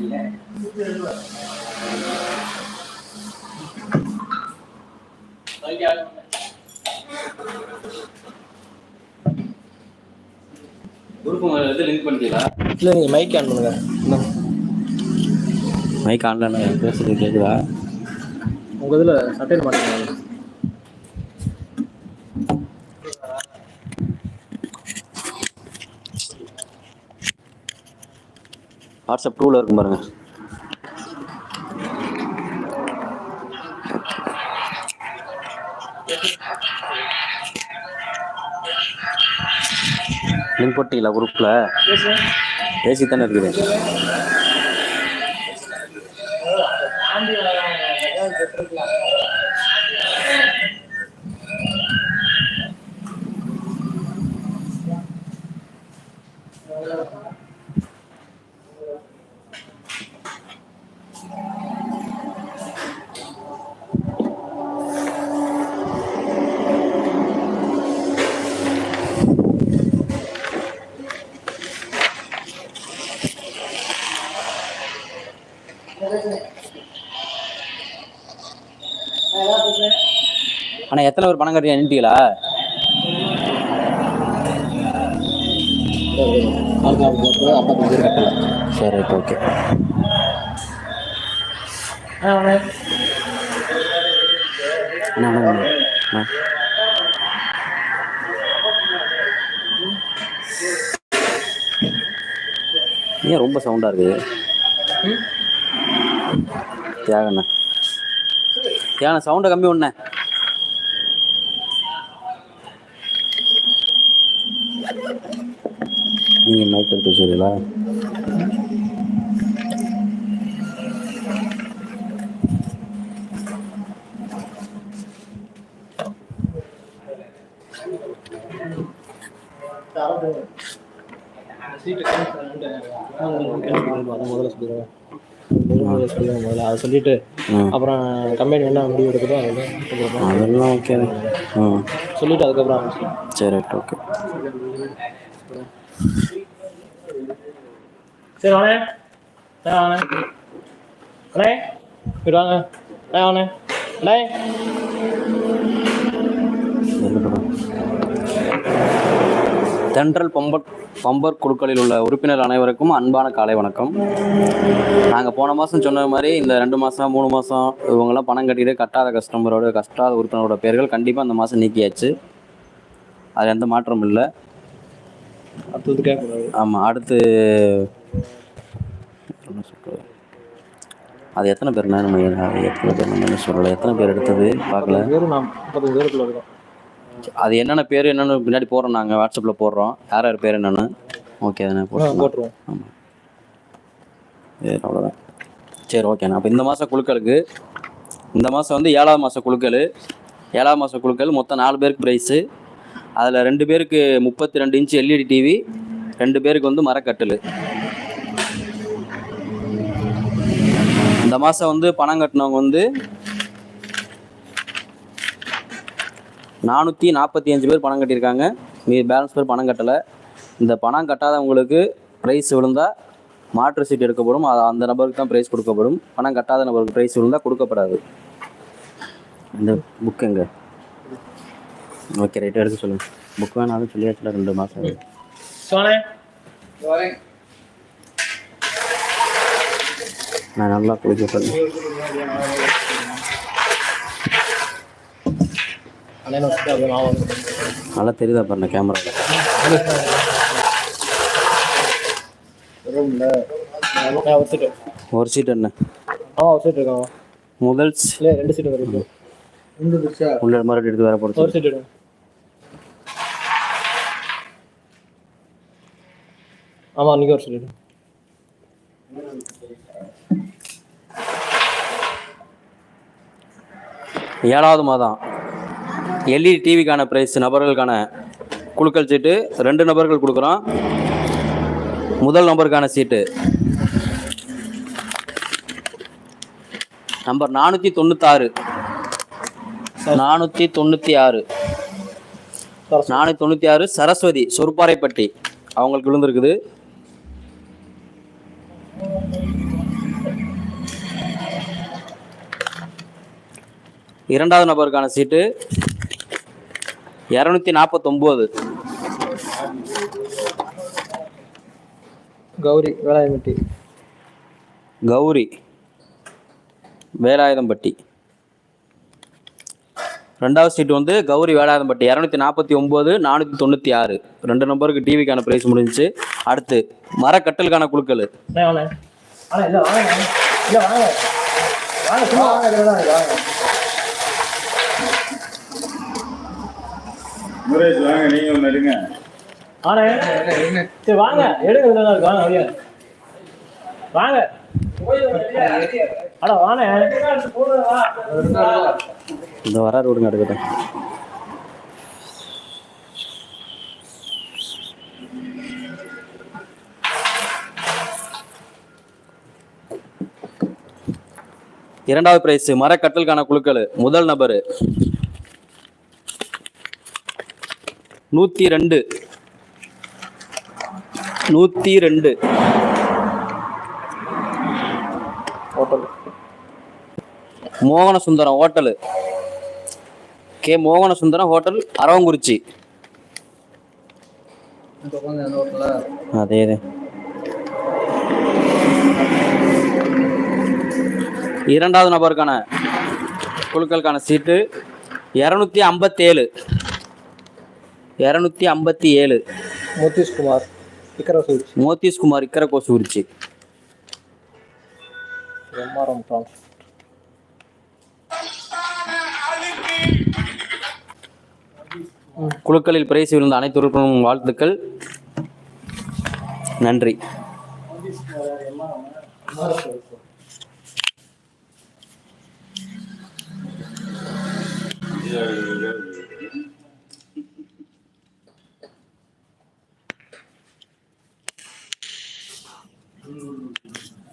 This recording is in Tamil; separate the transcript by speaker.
Speaker 1: இல்லை. நீங்கள் மைக் ஆன் பண்ணுங்க.
Speaker 2: மைக் ஆன்லைன் பேசுறது கேட்குதா
Speaker 1: உங்கள் இதில் சட்டையில் மாட்டேங்க
Speaker 2: வாட்ஸ்அப் டூவில் இருக்கும் பாருங்க. லிங்க் போட்டீங்களா குரூப்பில் பேசி தானே இருக்குது அண்ணா எத்தனை பேர் பணம் கட்டி
Speaker 1: நின்றுட்டீங்களா
Speaker 2: சரி ரைட் ஓகே ஏன் ரொம்ப சவுண்டாக இருக்குது? தியாகண்ணா தியாகண்ணா சவுண்டை கம்மி பண்ண. நீங்கள் மைக் எடுத்து வச்சுருக்கீங்களா?
Speaker 1: முதல்ல சொல்லிடுவேன் சொல்லுவேன் முதல்ல அதை சொல்லிட்டு அப்புறம் கம்பெனி என்ன முடிவு எடுக்குதோ அதெல்லாம்
Speaker 2: அதெல்லாம் ஓகே
Speaker 1: சொல்லிட்டு அதுக்கப்புறம்
Speaker 2: சரி ஓகே
Speaker 1: சரி வாணே ஆ வாணே அண்ணே இப்படி வாங்க ஆ வாணே அண்ணே
Speaker 2: தென்றல் பம்பர் பம்பர் குழுக்களில் உள்ள உறுப்பினர் அனைவருக்கும் அன்பான காலை வணக்கம். நாங்கள் போன மாதம் சொன்ன மாதிரி இந்த ரெண்டு மாதம் மூணு மாதம் இவங்கெல்லாம் பணம் கட்டிட்டு கட்டாத கஸ்டமரோட கட்டாத உறுப்பினரோட பேர்கள் கண்டிப்பாக இந்த மாதம் நீக்கியாச்சு. அது எந்த மாற்றமும் இல்லை. ஆமாம் அடுத்து என்ன? அது எத்தனை பேர்ண்ணா நம்ம எத்தனை பேர் நம்ம என்ன சொல்லலை. எத்தனை பேர் எடுத்தது? பார்க்கல. அது என்னென்ன பேர் என்னென்னு பின்னாடி போடுறோம் நாங்கள் வாட்ஸ்அப்பில் போடுறோம். யார் யார் பேர் என்னென்னு? ஓகே தானே போட்டுருவோம்
Speaker 1: போட்டுருவோம்.
Speaker 2: ஆமாம் சரி அவ்வளோதான் சரி ஓகேண்ணா அப்போ இந்த மாதம் குழுக்களுக்கு இந்த மாதம் வந்து ஏழாவது மாத குழுக்கள். ஏழாவது மாத குழுக்கள் மொத்தம் நாலு பேருக்கு ப்ரைஸு அதில் ரெண்டு பேருக்கு முப்பத்தி ரெண்டு இன்ச்சு எல்இடி டிவி ரெண்டு பேருக்கு வந்து மரக்கட்டில். இந்த மாதம் வந்து பணம் கட்டினவங்க வந்து நானூற்றி நாற்பத்தி அஞ்சு பேர் பணம் கட்டியிருக்காங்க. மீதி பேலன்ஸ் பேர் பணம் கட்டலை. இந்த பணம் கட்டாதவங்களுக்கு ப்ரைஸ் விழுந்தால் மாற்று சீட் எடுக்கப்படும். அது அந்த நபருக்கு தான் ப்ரைஸ் கொடுக்கப்படும். பணம் கட்டாத நபருக்கு ப்ரைஸ் விழுந்தால் கொடுக்கப்படாது. இந்த புக் எங்க? ஓகே ரைட் எடுக்க சொல்லுங்க. புக் வேணாலும் சொல்லியாச்சுல ரெண்டு மாதம் நான் நல்லா குளிக்க
Speaker 1: சொல்லி
Speaker 2: நல்லா தெரியுதா பாருங்க
Speaker 1: கேமரா
Speaker 2: ஒரு சீட் என்ன? முதல்
Speaker 1: ரெண்டு சீட்டு வருது
Speaker 2: உள்ள மறுபடியும் எடுத்து வர போகிறது
Speaker 1: ஒரு சீட்டு ஆமாம் நீங்கள் ஒரு சீட்டு
Speaker 2: ஏழாவது மாதம். எல்இடி டிவிக்கான ப்ரைஸ் நபர்களுக்கான குழுக்கள் சீட்டு. ரெண்டு நபர்கள் கொடுக்குறோம். முதல் நம்பருக்கான சீட்டு. நம்பர் நானூற்றி தொண்ணூத்தாறு. நானூற்றி தொண்ணூற்றி ஆறு. நானூற்றி தொண்ணூற்றி ஆறு சரஸ்வதி சொருப்பாறைப்பட்டி. அவங்களுக்கு விழுந்திருக்குது. இரண்டாவது நபருக்கான சீட்டு. இரநூத்தி நாற்பத்தொம்போது
Speaker 1: கௌரி வேளாண்மைட்டி
Speaker 2: கௌரி வேலாயுதம்பட்டி. ரெண்டாவது சீட்டு வந்து கௌரி வேலாயுதம்பட்டி. இரநூத்தி நாற்பத்தி ஒம்பது நானூற்றி தொண்ணூற்றி ஆறு ரெண்டு நம்பருக்கு டிவிக்கான ப்ரைஸ் முடிஞ்சுச்சு. அடுத்து மரக்கட்டலுக்கான குழுக்கள்.
Speaker 1: இல்லை வாங்க இல்லை வாங்க. வாங்க சும்மா வாங்க இதுல தான் வாங்க
Speaker 3: முரேஷ் வாங்க நீங்க ஒன்று எடுங்க.
Speaker 1: ஆனே சரி வாங்க எடுங்க வாங்க வாங்க. அட
Speaker 2: இந்த வர ரோடுங்க எடுக்கட்டும். இரண்டாவது பிரைஸ் மரக்கட்டலுக்கான குழுக்கள். முதல் நபர். நூத்தி ரெண்டு நூத்தி ரெண்டு மோகன சுந்தரம் ஹோட்டலு. கே மோகன சுந்தரம் ஹோட்டல் அரவங்குறிச்சி. அதே இரண்டாவது நபருக்கான குழுக்களுக்கான சீட்டு இரநூத்தி ஐம்பத்தேழு. இரநூத்தி ஐம்பத்தி ஏழு.
Speaker 1: முத்தீஷ்குமார் விக்ரசூர்ச்சி
Speaker 2: மோத்தீஸ் குமார் இக்கர கோசூரிச்சி
Speaker 1: எம்ஆர்எம்
Speaker 2: குழுக்களில் பிரைஸ் விழுந்த அனைத்து உறுப்பினரும் வாழ்த்துக்கள். நன்றி.